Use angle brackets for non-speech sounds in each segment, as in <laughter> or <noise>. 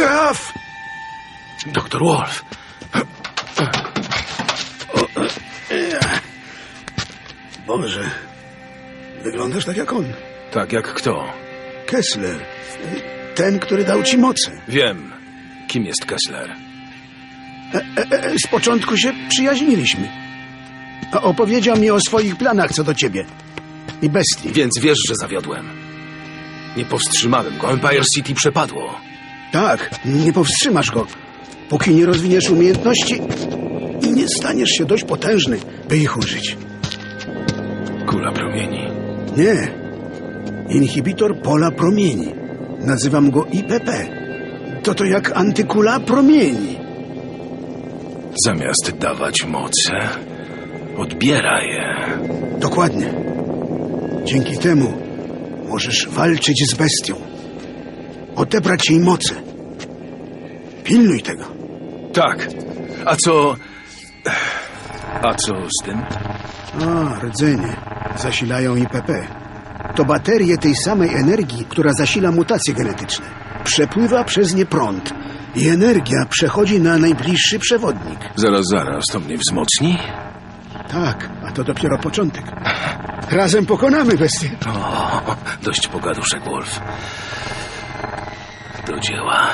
Graf! Doktor Wolf. Boże, wyglądasz tak jak on. Tak jak kto? Kessler. Ten, który dał ci moce. Wiem, kim jest Kessler. E, z początku się przyjaźniliśmy. A opowiedział mi o swoich planach co do ciebie. I bestii. Więc wiesz, że zawiodłem. Nie powstrzymałem go. Empire City przepadło. Tak, nie powstrzymasz go, póki nie rozwiniesz umiejętności i nie staniesz się dość potężny, by ich użyć. Kula promieni. Nie. Inhibitor pola promieni. Nazywam go IPP. To to jak antykula promieni. Zamiast dawać moce, odbiera je. Dokładnie. Dzięki temu możesz walczyć z bestią. Odebrać jej moce. Pilnuj tego. Tak. A co... A co z tym? A, rdzenie. Zasilają IPP. To baterie tej samej energii, która zasila mutacje genetyczne. Przepływa przez nie prąd i energia przechodzi na najbliższy przewodnik. Zaraz, zaraz, to mnie wzmocni? Tak, a to dopiero początek. Razem pokonamy bestię. O, dość pogaduszek, Wolf. Do dzieła.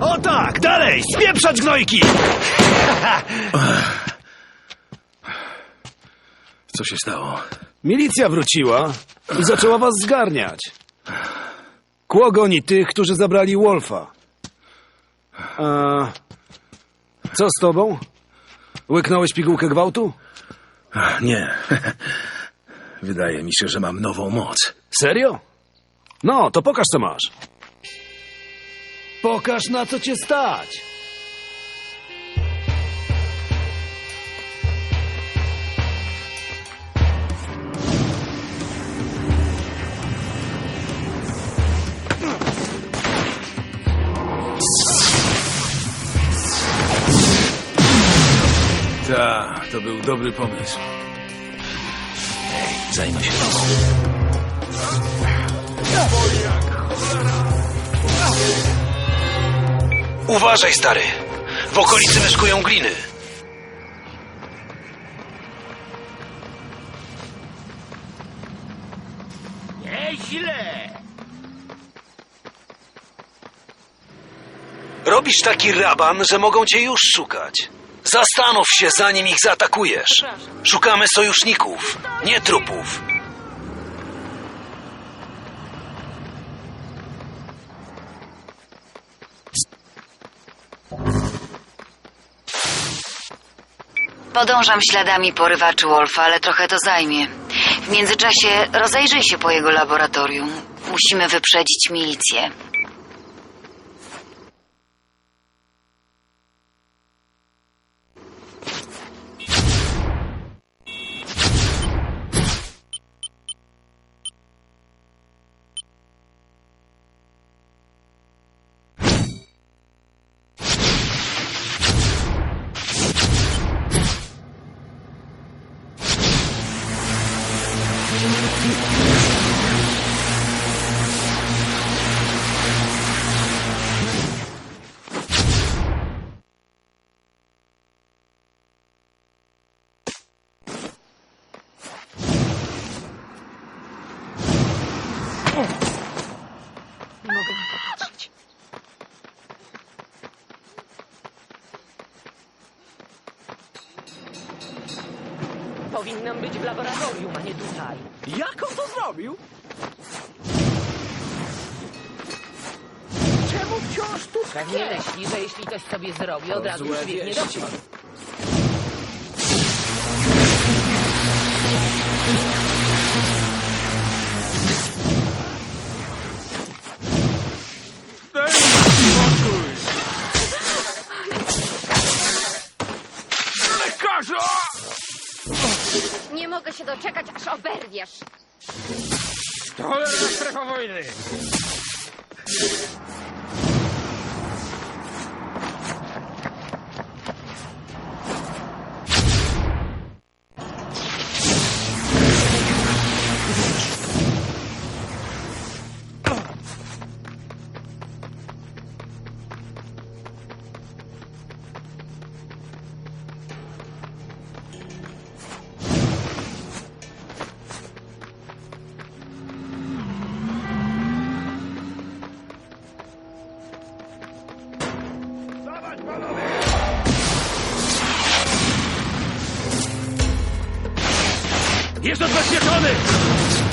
O tak, spieprzać gnojki! <laughs> Co się stało? Milicja wróciła i zaczęła was zgarniać. Kło goni tych, którzy zabrali Wolfa. A... Co z tobą? Łyknąłeś pigułkę gwałtu? Nie. <laughs> Wydaje mi się, że mam nową moc. Serio? No, to pokaż co masz. Pokaż na co cię stać. Ta, to był dobry pomysł. Zajmę się tobą. Uważaj, stary. W okolicy myskują gliny. Robisz taki raban, że mogą cię już szukać. Zastanów się, zanim ich zaatakujesz. Szukamy sojuszników, nie trupów. Podążam śladami porywaczy Wolfa, ale trochę to zajmie. W międzyczasie rozejrzyj się po jego laboratorium. Musimy wyprzedzić milicję. Powinnam być w laboratorium, a nie tutaj. Jak on to zrobił? Czemu wciąż tu Pewnie myśli, że jeśli coś sobie zrobi, od razu już biegnie do ciebie. Doczekać, aż oberwiesz. Cholerna strefa wojny! Coming.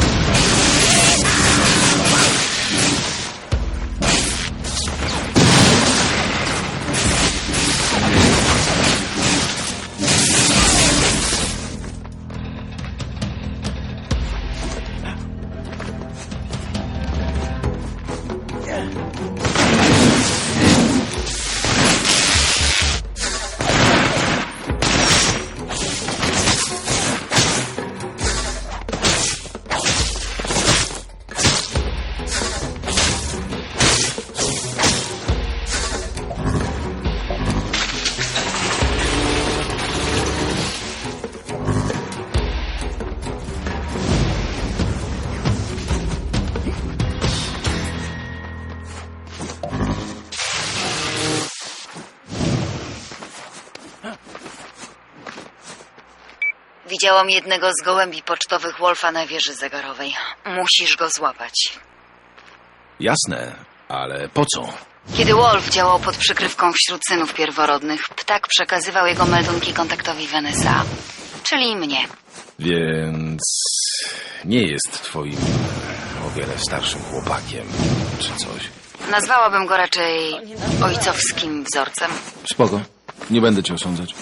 Jednego z gołębi pocztowych Wolfa na wieży zegarowej. Musisz go złapać. Jasne, ale po co? Kiedy Wolf działał pod przykrywką wśród synów pierworodnych, ptak przekazywał jego meldunki kontaktowi w NSA, czyli mnie. Więc nie jest twoim o wiele starszym chłopakiem, czy coś. Nazwałabym go raczej ojcowskim wzorcem. Spoko, nie będę cię osądzać.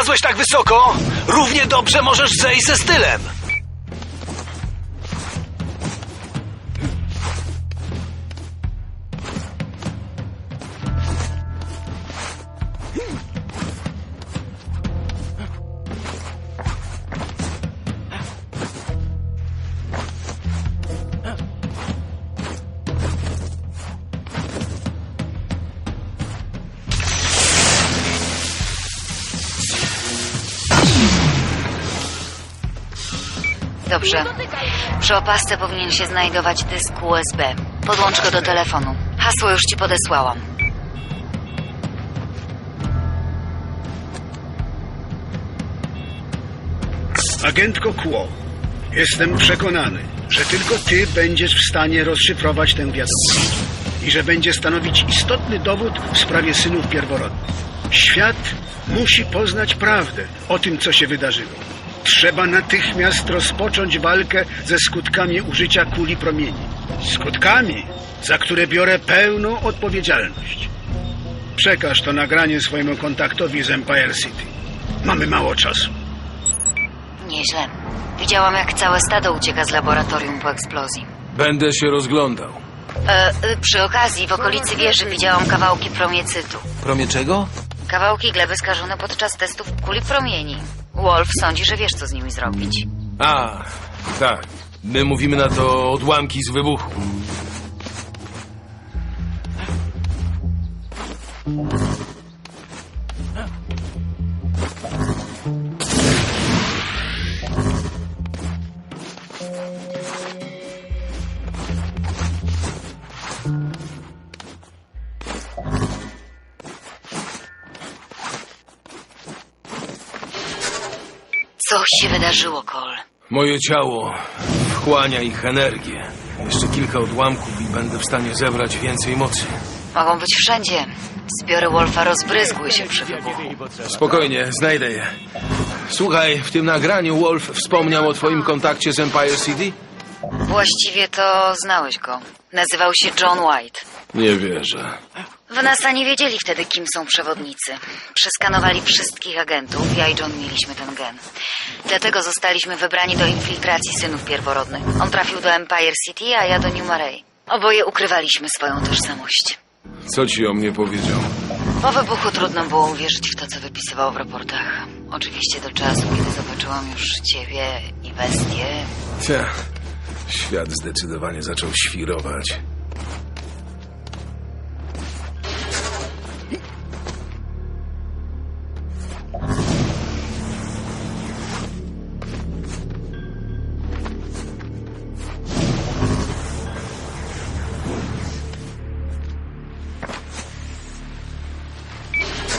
Wlazłeś tak wysoko, równie dobrze możesz zejść ze stylem. Dobrze. Przy opasce powinien się znajdować dysk USB. Podłącz go do telefonu. Hasło już ci podesłałam. Agentko Kło, jestem przekonany, że tylko ty będziesz w stanie rozszyfrować tę wiadomość i że będzie stanowić istotny dowód w sprawie synów pierworodnych. Świat musi poznać prawdę o tym, co się wydarzyło. Trzeba natychmiast rozpocząć walkę ze skutkami użycia kuli promieni. Skutkami, za które biorę pełną odpowiedzialność. Przekaż to nagranie swojemu kontaktowi z Empire City. Mamy mało czasu. Nieźle. Widziałam, jak całe stado ucieka z laboratorium po eksplozji. Będę się rozglądał. E, e, przy okazji, w okolicy wieży widziałam kawałki promiecytu. Promie czego? Kawałki gleby skażone podczas testów kuli promieni. Wolf sądzi, że wiesz, co z nimi zrobić. A, tak. My mówimy na to odłamki z wybuchu. Moje ciało wchłania ich energię. Jeszcze kilka odłamków i będę w stanie zebrać więcej mocy. Mogą być wszędzie. Zbiory Wolfa rozbryzgły się przy wybuchu. Spokojnie, znajdę je. Słuchaj, w tym nagraniu Wolf wspomniał o twoim kontakcie z Empire City? Właściwie to znałeś go. Nazywał się John White. Nie wierzę. W NASA nie wiedzieli wtedy, kim są przewodnicy. Przeskanowali wszystkich agentów, ja i John mieliśmy ten gen. Dlatego zostaliśmy wybrani do infiltracji synów pierworodnych. On trafił do Empire City, a ja do New Marais. Oboje ukrywaliśmy swoją tożsamość. Co ci o mnie powiedział? Po wybuchu trudno było uwierzyć w to, co wypisywał w raportach. Oczywiście do czasu, kiedy zobaczyłam już ciebie i bestię. Cia, świat zdecydowanie zaczął świrować.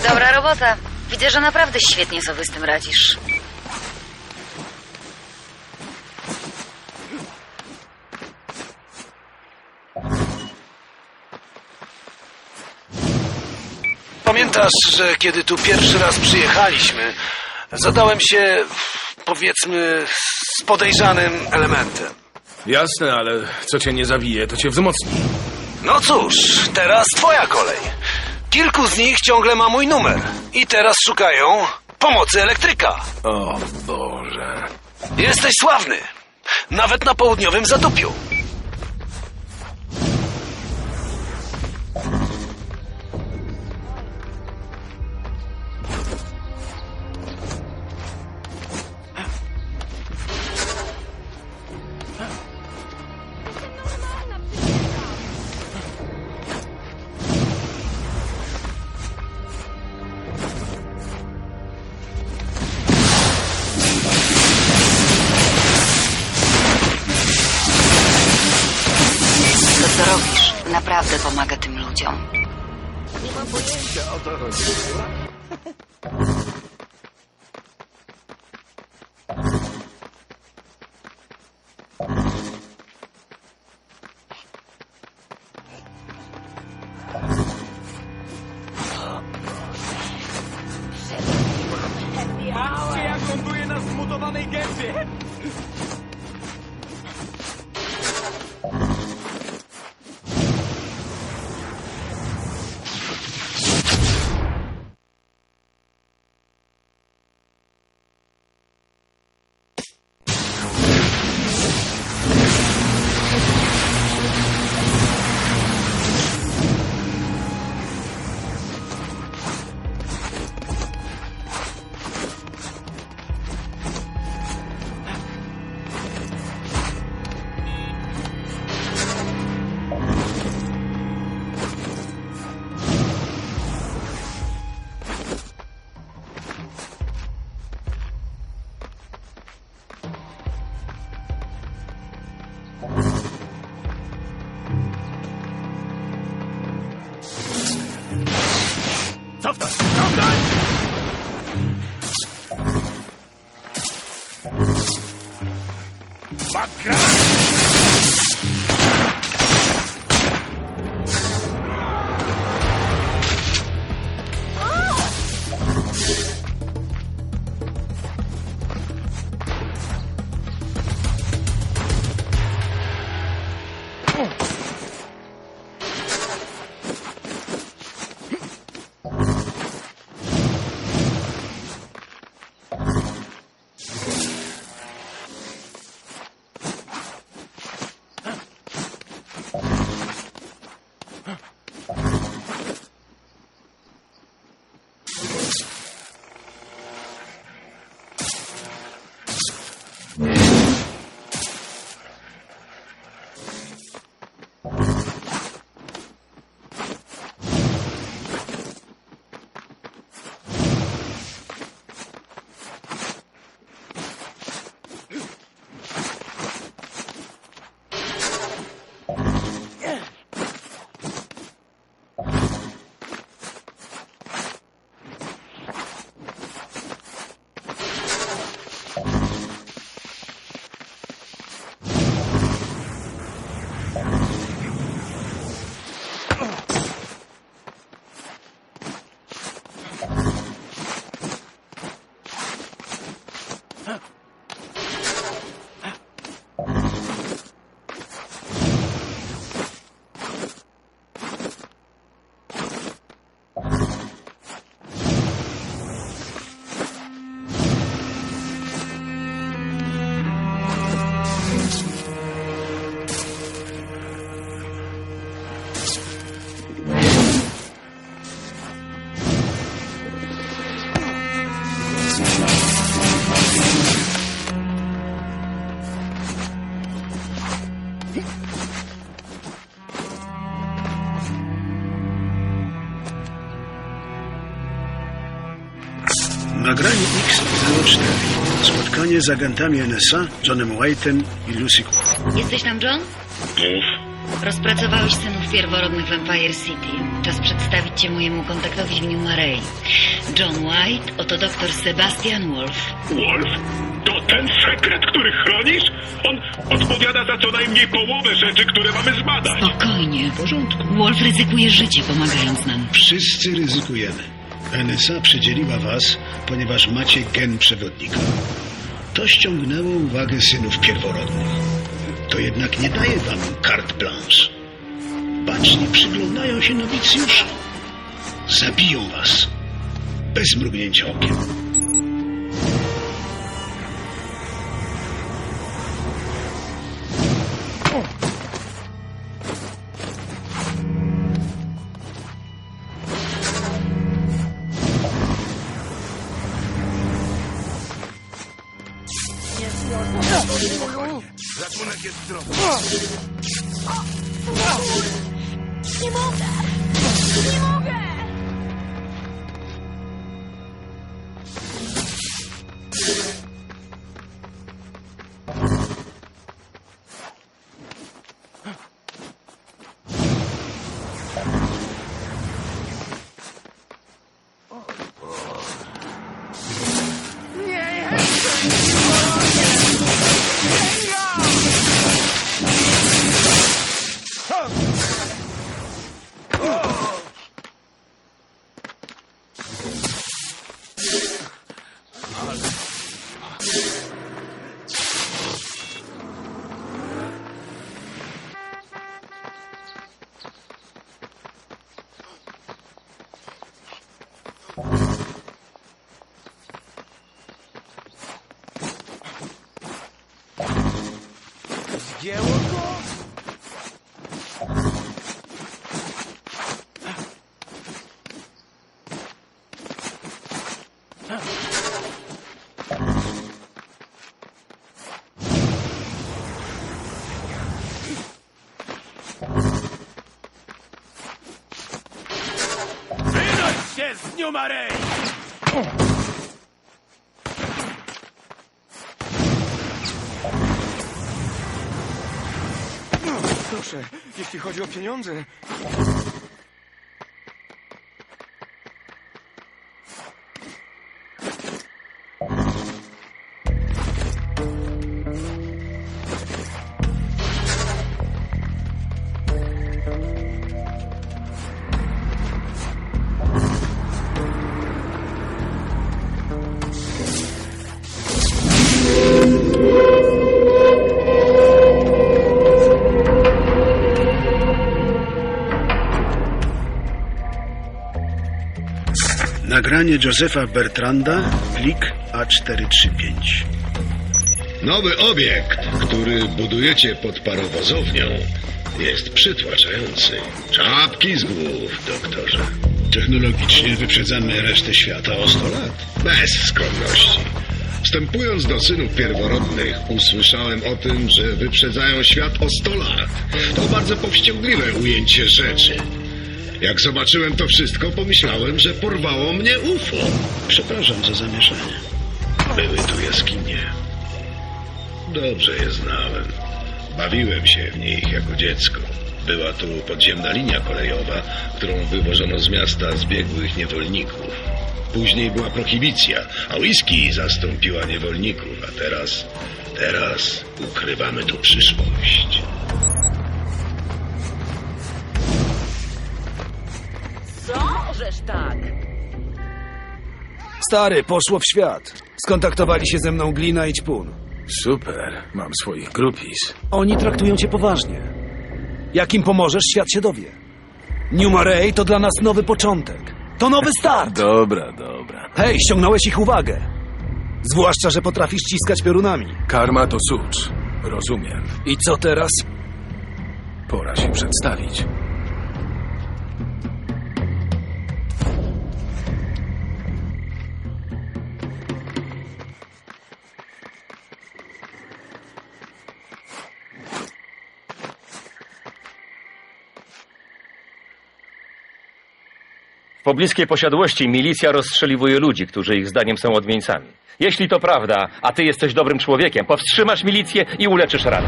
Dobra robota. Widzę, że naprawdę świetnie sobie z tym radzisz. Pamiętasz, że kiedy tu pierwszy raz przyjechaliśmy, zadałem się, powiedzmy, z podejrzanym elementem. Jasne, ale co cię nie zabije, to cię wzmocni. No cóż, teraz twoja kolej. Kilku z nich ciągle ma mój numer i teraz szukają pomocy elektryka. O Boże. Jesteś sławny, nawet na południowym Zadupiu. Spotkanie z agentami NSA, Johnem White'em i Lucy. Jesteś tam, John? Rozpracowałeś synów pierworodnych w Empire City. Czas przedstawić cię mojemu kontaktowi w New Marais. John White, oto doktor Sebastian Wolf. Wolf? To ten sekret, który chronisz? On odpowiada za co najmniej połowę rzeczy, które mamy zbadać. Spokojnie. W porządku. Wolf ryzykuje życie, pomagając nam. Wszyscy ryzykujemy. NSA przydzieliła was, ponieważ macie gen przewodnika. To ściągnęło uwagę synów pierworodnych. To jednak nie daje wam carte blanche. Baczni przyglądają się nowicjuszom. Zabiją was. Bez mrugnięcia okiem. Marais! Proszę, jeśli chodzi o pieniądze. Nagranie Josefa Bertranda, plik A435. Nowy obiekt, który budujecie pod parowozownią, jest przytłaczający. Czapki z głów, doktorze. Technologicznie wyprzedzamy resztę świata o 100 lat. Bez skromności. Wstępując do synów pierworodnych, usłyszałem o tym, że wyprzedzają świat o 100 lat. To bardzo powściągliwe ujęcie rzeczy. Jak zobaczyłem to wszystko, pomyślałem, że porwało mnie UFO. Przepraszam za zamieszanie. Były tu jaskinie. Dobrze je znałem. Bawiłem się w nich jako dziecko. Była tu podziemna linia kolejowa, którą wywożono z miasta zbiegłych niewolników. Później była prohibicja, a whisky zastąpiła niewolników, a teraz, teraz ukrywamy tu przyszłość. Możesz tak. Stary, poszło w świat. Skontaktowali się ze mną Glina i Ćpun. Super, mam swoich grupis. Oni traktują cię poważnie. Jak im pomożesz, świat się dowie. New Marais to dla nas nowy początek. To nowy start. Dobra, dobra. Hej, ściągnąłeś ich uwagę. Zwłaszcza, że potrafisz ciskać piorunami. Karma to sucz. Rozumiem. I co teraz? Pora się przedstawić. W pobliskiej posiadłości milicja rozstrzeliwuje ludzi, którzy ich zdaniem są odmieńcami. Jeśli to prawda, a ty jesteś dobrym człowiekiem, powstrzymasz milicję i uleczysz ranę.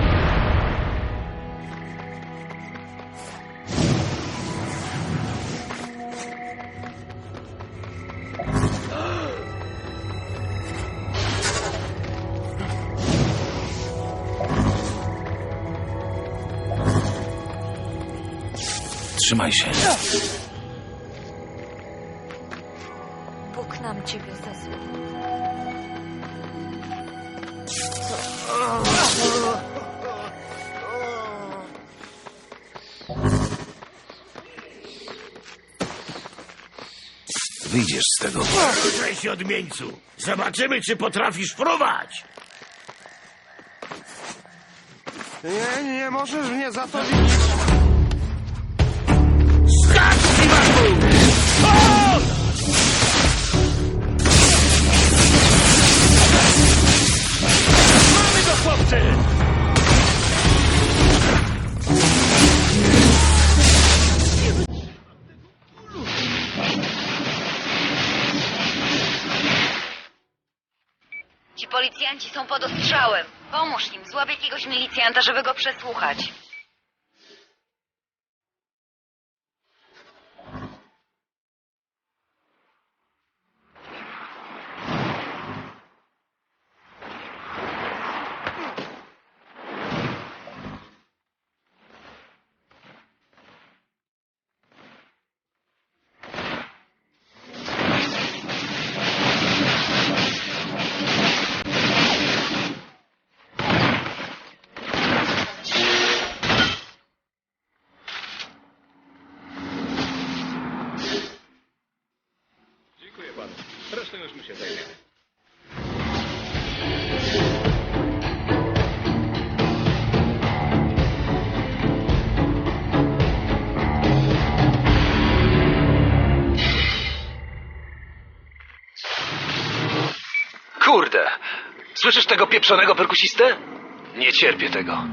Trzymaj się. Cześć odmieńcu! Zobaczymy, czy potrafisz fruwać! Nie, nie możesz mnie za to winić. Skacz, Siwaku! Mamy go, chłopcy! Policjanci są pod ostrzałem. Pomóż im, złap jakiegoś milicjanta, żeby go przesłuchać. Słyszysz tego pieprzonego perkusistę? Nie cierpię tego.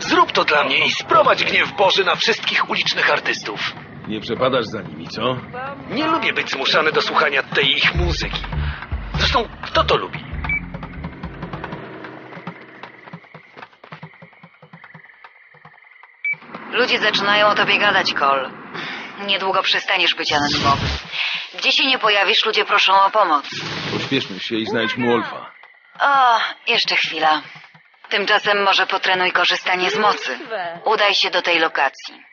Zrób to dla mnie i sprowadź gniew Boży na wszystkich ulicznych artystów. Nie przepadasz za nimi, co? Nie lubię być zmuszany do słuchania tej ich muzyki. Zresztą, kto to lubi? Ludzie zaczynają o tobie gadać, Cole. Niedługo przestaniesz być anonimowy. Gdzie się nie pojawisz, ludzie proszą o pomoc. Pośpieszmy się i znajdź mu Wolfa. O, jeszcze chwila. Tymczasem może potrenuj korzystanie z mocy. Udaj się do tej lokacji.